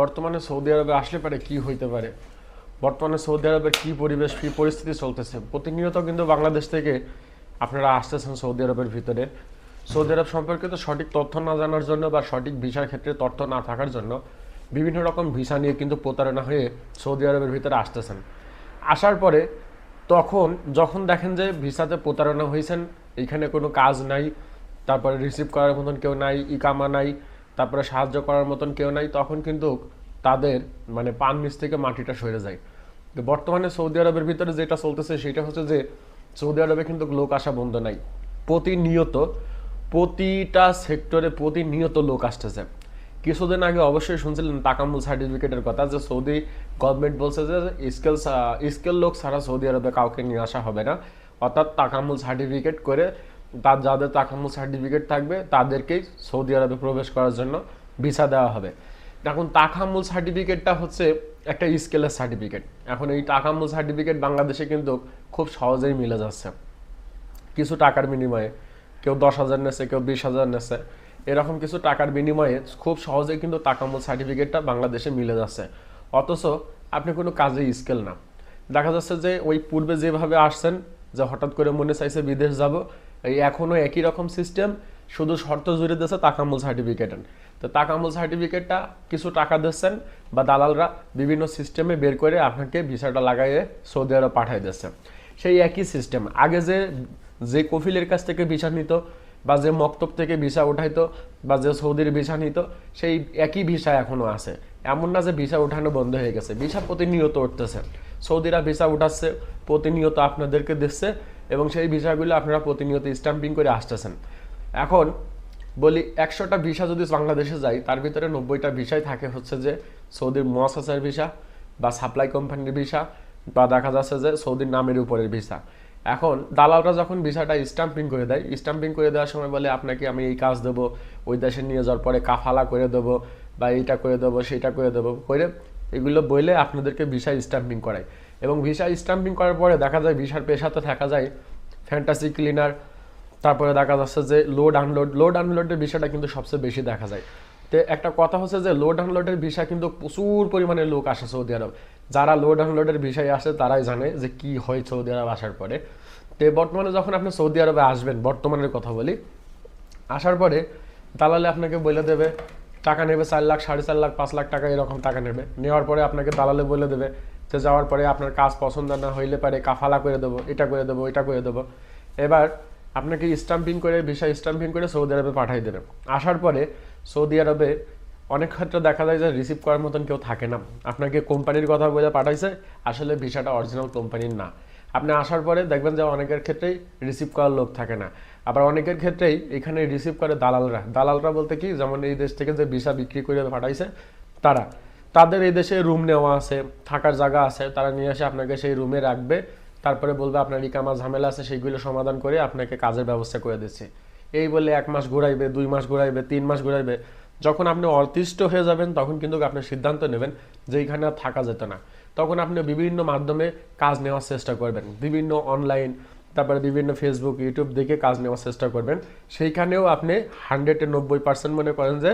বর্তমানে সৌদি আরবে আসলে পারে কি হইতে পারে? বর্তমানে সৌদি আরবের কি পরিবেশ, কি পরিস্থিতি চলতেছে? প্রতিনিয়ত কিন্তু বাংলাদেশ থেকে আপনারা আসতেছেন সৌদি আরবের ভিতরে। সৌদি আরব সম্পর্কিত সঠিক তথ্য না জানার জন্য বা সঠিক ভিসার ক্ষেত্রে তথ্য না থাকার জন্য বিভিন্ন রকম ভিসা নিয়ে কিন্তু প্রতারণা হয়ে সৌদি আরবের ভিতরে আসতেছেন। আসার পরে তখন যখন দেখেন যে ভিসাতে প্রতারণা হয়েছেন এখানে কোনো কাজ নাই, তারপরে রিসিভ করার মতন কেউ নাই, ইকামা নাই তারপরে সাহায্য করার মতন কেউ নাই, তখন কিন্তু তাদের মানে পান নিচ থেকে মাটিটা সরে যায়। তো বর্তমানে সৌদি আরবের ভিতরে যেটা চলতেছে সেটা হচ্ছে যে, সৌদি আরবে কিন্তু লোক আসা বন্ধ নাই। প্রতিনিয়ত প্রতিটা সেক্টরে প্রতিনিয়ত লোক আসতেছে। কিছুদিন আগে অবশ্যই শুনছিলেন তাকামুল সার্টিফিকেটের কথা যে, সৌদি গভর্নমেন্ট বলছে যে, স্কেল স্কেল লোক ছাড়া সৌদি আরবে কাউকে নিয়ে আসা হবে না। অর্থাৎ তাকামুল সার্টিফিকেট করে তার যাদের তাকামুল সার্টিফিকেট থাকবে, তাদেরকেই সৌদি আরবে প্রবেশ করার জন্য ভিসা দেওয়া হবে। এখন তাকামুল সার্টিফিকেটটা হচ্ছে একটা স্কেলের সার্টিফিকেট এখন এই তাকামুল সার্টিফিকেট বাংলাদেশে কিন্তু খুব সহজেই মিলে যাচ্ছে। কিছু টাকার বিনিময়ে কেউ দশ হাজার নেছে, কেউ বিশ হাজার নেছে। এরকম কিছু টাকার বিনিময়ে খুব সহজেই কিন্তু টাকামূল সার্টিফিকেটটা বাংলাদেশে মিলে যাচ্ছে। অথচ আপনি কোনো কাজে স্কেল না। দেখা যাচ্ছে যে ওই পূর্বে যেভাবে আসছেন, যে হঠাৎ করে মনে চাইছে বিদেশ যাব এই এখনও একই রকম সিস্টেম শুধু শর্ত জুড়ে দিচ্ছে তাকামুল সার্টিফিকেট তো তাকামুল সার্টিফিকেটটা কিছু টাকা দিচ্ছেন বা দালালরা বিভিন্ন সিস্টেমে বের করে আপনাকে ভিসাটা লাগাইয়ে সৌদি আরব পাঠিয়ে দিচ্ছে সেই একই সিস্টেম আগে যে যে কফিলের কাছ থেকে ভিসা নিত বা যে মক্তব থেকে ভিসা উঠাইতো বা যে সৌদির ভিসা নিত, সেই একই ভিসা এখনও আছে। এমন না যে ভিসা উঠানো বন্ধ হয়ে গেছে, ভিসা প্রতিনিয়ত উঠতেছে। সৌদিরা ভিসা উঠাচ্ছে, প্রতিনিয়ত আপনাদেরকে দিচ্ছে এবং সেই ভিসাগুলো আপনারা প্রতিনিয়ত স্ট্যাম্পিং করে আসতেছেন। এখন বলি, একশোটা ভিসা যদি বাংলাদেশে যায়, তার ভিতরে নব্বইটা ভিসাই থাকে হচ্ছে যে সৌদির মহাসাসের ভিসা বা সাপ্লাই কোম্পানির ভিসা বা দেখা যাচ্ছে যে সৌদির নামের উপরের ভিসা। এখন দালালরা যখন ভিসাটা স্টাম্পিং করে দেয় স্ট্যাম্পিং করে দেওয়ার সময় বলে, আপনাকে আমি এই কাজ দেবো, ওই দেশে নিয়ে যাওয়ার পরে কাফালা করে দেবো বা এইটা করে দেবো সেইটা করে দেবো। করে এগুলো বইলে আপনাদেরকে ভিসা স্ট্যাম্পিং করায়। এবং ভিসা স্ট্যাম্পিং করার পরে দেখা যায় ভিসার পেশাতে থাকা যায় ফ্যান্টাসি ক্লিনার তারপরে দেখা যাচ্ছে যে লোড আনলোড লোড আনলোডের বিষয়টা কিন্তু সবচেয়ে বেশি দেখা যায়। তো একটা কথা হচ্ছে যে লোড আনলোডের ভিসা কিন্তু প্রচুর পরিমাণে লোক আসে সৌদি আরব। যারা লোড আনলোডের বিষয়ে আসে তারাই জানে যে কি হয় সৌদি আরব আসার পরে। তো বর্তমানে যখন আপনি সৌদি আরবে আসবেন, বর্তমানের কথা বলি, আসার পরে দালালে আপনাকে বলে দেবে টাকা নেবে চার লাখ, সাড়ে চার লাখ, পাঁচ লাখ টাকা এরকম টাকা নেবে। নেওয়ার পরে আপনাকে দালালে বলে দেবে যে যাওয়ার পরে আপনার কাজ পছন্দ না হইলে পারে কাফালা করে দেবো, এটা করে দেবো এটা করে দেবো। এবার আপনাকে স্টাম্পিং করে ভিসা স্টাম্পিং করে সৌদি আরবে পাঠিয়ে দেবে। আসার পরে সৌদি আরবে অনেক ক্ষেত্রে দেখা যায় যে রিসিভ করার মতন কেউ থাকে না। আপনাকে কোম্পানির কথা বলে পাঠাইছে, আসলে ভিসাটা অরিজিনাল কোম্পানির না। আপনি আসার পরে দেখবেন যে অনেকের ক্ষেত্রেই রিসিভ করার লোক থাকে না। আবার অনেকের ক্ষেত্রেই এখানে রিসিভ করে দালালরা। দালালরা বলতে কি, যেমন এই দেশ থেকে যে ভিসা বিক্রি করে পাঠাইছে, তারা। তাদের এই দেশে রুম নেওয়া আছে, থাকার জায়গা আছে, তারা নিয়ে এসে আপনাকে সেই রুমে রাখবে, তারপরে বলবে আপনার ইকামা ঝামেলা আছে, সেইগুলো সমাধান করে আপনাকে কাজের ব্যবস্থা করে দিচ্ছে। এই বলে এক মাস ঘুরাইবে, দুই মাস ঘুরাইবে, তিন মাস ঘুরাইবে, যখন আপনি অতিষ্ঠ হয়ে যাবেন, তখন কিন্তু আপনি সিদ্ধান্ত নেবেন যে এইখানে আর থাকা যেত না। তখন আপনি বিভিন্ন মাধ্যমে কাজ নেওয়ার চেষ্টা করবেন, বিভিন্ন অনলাইন তারপরে বিভিন্ন ফেসবুক ইউটিউব দেখে কাজ নেওয়ার চেষ্টা করবেন। সেইখানেও আপনি হান্ড্রেডে নব্বই পার্সেন্ট মনে করেন যে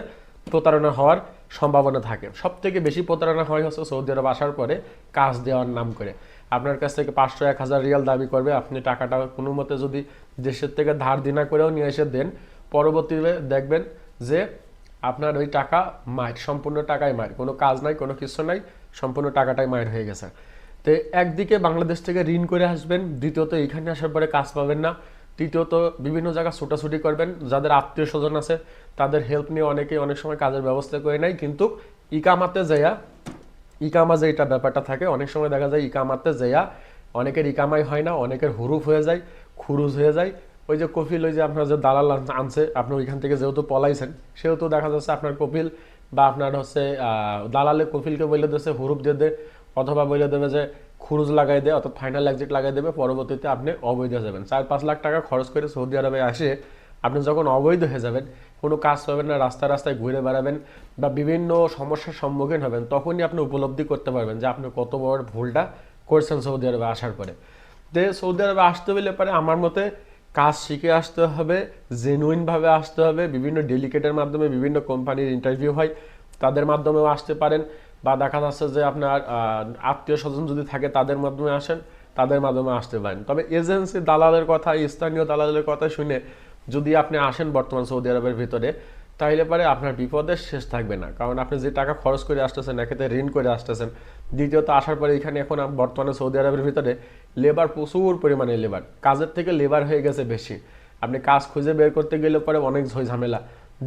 প্রতারণা হওয়ার সম্ভাবনা থাকে। সব থেকে বেশি প্রতারণা হয় হচ্ছে সৌদি আরব আসার পরে কাজ দেওয়ার নাম করে। আপনার কাছ থেকে পাঁচশো এক হাজার রিয়াল দাবি করবে, আপনি টাকাটা কোনো মতে যদি দেশের থেকে ধার দিনা করেও নিয়ে এসে দেন, পরবর্তীতে দেখবেন যে আপনার ওই টাকা মায়ের সম্পূর্ণ টাকাই মায়ের কোনো কাজ নাই, কোনো কিছু নাই, সম্পূর্ণ টাকাটাই মায়ের হয়ে গেছে। তো একদিকে বাংলাদেশ থেকে ঋণ করে আসবেন, দ্বিতীয়ত এখানে আসার পরে কাজ পাবেন না, তৃতীয়ত বিভিন্ন জায়গায় ছোটাছুটি করবেন, যাদের আত্মীয় স্বজন আছে তাদের হেল্প নিয়ে অনেকে অনেক সময় কাজের ব্যবস্থা করে নেয়, কিন্তু ইকামাতে যাইয়া, ইকামা যে এটা ব্যাপারটা থাকে, অনেক সময় দেখা যায় ইকামাতে যাইয়া অনেকের ইকামাই হয় না, অনেকের হুরুফ হয়ে যায়, খুরুজ হয়ে যায়। ওই যে কপিল ওই যে আপনার যে দালাল আনছে, আপনি ওইখান থেকে যেহেতু পলাইছেন, সেহেতু দেখা যাচ্ছে আপনার কপিল বা আপনার হচ্ছে দালালে কপিলকে বলে দিচ্ছে হুরুপ দিয়ে দে অথবা বলে দেবে যে খুরুজ লাগাই দে, অর্থাৎ ফাইনাল এক্সিট লাগাই দেবে, পরবর্তীতে আপনি অবৈধ হয়ে যাবেন। চার পাঁচ লাখ টাকা খরচ করে সৌদি আরবে আসে, আপনি যখন অবৈধ হয়ে যাবেন, কোনো কাজ পাবেন না, রাস্তায় রাস্তায় ঘুরে বেড়াবেন বা বিভিন্ন সমস্যার সম্মুখীন হবেন, তখনই আপনি উপলব্ধি করতে পারবেন যে আপনি কত বড় ভুলটা করছেন সৌদি আরবে আসার পরে। যে সৌদি আরবে আসতে হলে পারে আমার মতে কাজ শিখে আসতে হবে জেনুইনভাবে আসতে হবে, বিভিন্ন ডেলিকেটের মাধ্যমে বিভিন্ন কোম্পানির ইন্টারভিউ হয়, তাদের মাধ্যমেও আসতে পারেন। বা দেখা যাচ্ছে যে আপনার আত্মীয় স্বজন যদি থাকে, তাদের মাধ্যমে আসেন, তাদের মাধ্যমে আসতে পারেন। তবে এজেন্সি দালালের কথা, স্থানীয় দালালের কথা শুনে যদি আপনি আসেন বর্তমান সৌদি আরবের ভিতরে, তাহলে পরে আপনার বিপদের শেষ থাকবে না। কারণ আপনি যে টাকা খরচ করে আসতেছেন, একেতে ঋণ করে আসতেছেন, দ্বিতীয়ত আসার পরে এখানে এখন বর্তমানে সৌদি আরবের ভিতরে লেবার প্রচুর পরিমাণে লেবার কাজের থেকে লেবার হয়ে গেছে বেশি। আপনি কাজ খুঁজে বের করতে গেলে পরে অনেক ঝই ঝামেলা।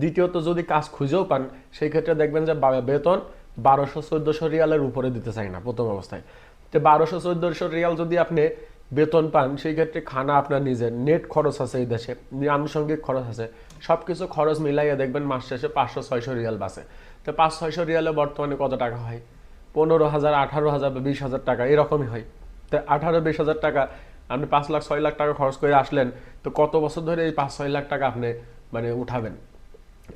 দ্বিতীয়ত যদি কাজ খুঁজেও পান সেই ক্ষেত্রে দেখবেন যে বেতন বারোশো চোদ্দোশো রিয়ালের উপরে দিতে চাই না প্রথম অবস্থায়। তো বারোশো চোদ্দোশো রিয়াল যদি আপনি বেতন পান, সেই ক্ষেত্রে খানা আপনার নিজের, নেট খরচ আছে এই দেশে, আনুষঙ্গিক খরচ আছে সব কিছু খরচ মিলাইয়া দেখবেন মাস শেষে পাঁচশো ছয়শো রিয়াল বাসে তো পাঁচ ছয়শো রিয়ালে বর্তমানে কত টাকা হয়? পনেরো হাজার, আঠারো হাজার বা বিশ হাজার টাকা, এরকমই হয়। তো আঠারো, বিশ হাজার টাকা, আপনি পাঁচ লাখ, ছয় লাখ টাকা খরচ করে আসলেন, তো কত বছর ধরে এই পাঁচ, ছয় লাখ টাকা আপনি মানে উঠাবেন?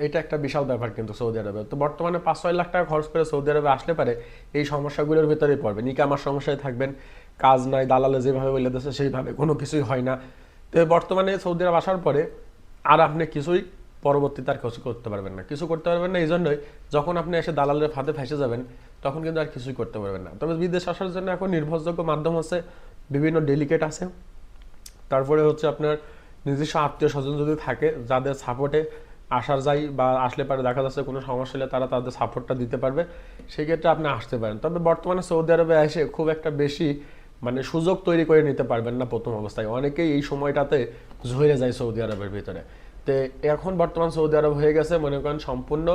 এটা একটা বিশাল ব্যাপার কিন্তু সৌদি আরবে। তো বর্তমানে পাঁচ ছয় লাখ টাকা খরচ করে সৌদি আরবে আসলে পারে, এই সমস্যাগুলোর ভিতরেই পড়বেন ইকামার সমস্যায় থাকবেন, কাজ নাই, দালালে যেভাবে বলে দিচ্ছে সেইভাবে কোনো কিছুই হয় না। তো বর্তমানে সৌদি আরব আসার পরে আর আপনি কিছুই পরবর্তীতে আর কিছু করতে পারবেন না। কিছু করতে পারবেন না, এই জন্যই যখন আপনি এসে দালালের ফাঁদে ফেসে যাবেন, তখন কিন্তু আর কিছুই করতে পারবেন না। তবে বিদেশ আসার জন্য এখন নির্ভরযোগ্য মাধ্যম আছে বিভিন্ন ডেলিকেট আছে। তারপরে হচ্ছে আপনার নিজস্ব আত্মীয় স্বজন যদি থাকে, যাদের সাপোর্টে আসার যাই বা আসলে পারে দেখা যাচ্ছে কোনো সমস্যা হলে তারা তাদের সাপোর্টটা দিতে পারবে, সেক্ষেত্রে আপনি আসতে পারেন। তবে বর্তমানে সৌদি আরবে এসে খুব একটা বেশি মানে সুযোগ তৈরি করে নিতে পারবেন না প্রথম অবস্থায়। অনেকেই এই সময়টাতে ঝরে যায় সৌদি আরবের ভিতরে। তো এখন বর্তমান সৌদি আরব হয়ে গেছে, মনে করেন সম্পূর্ণ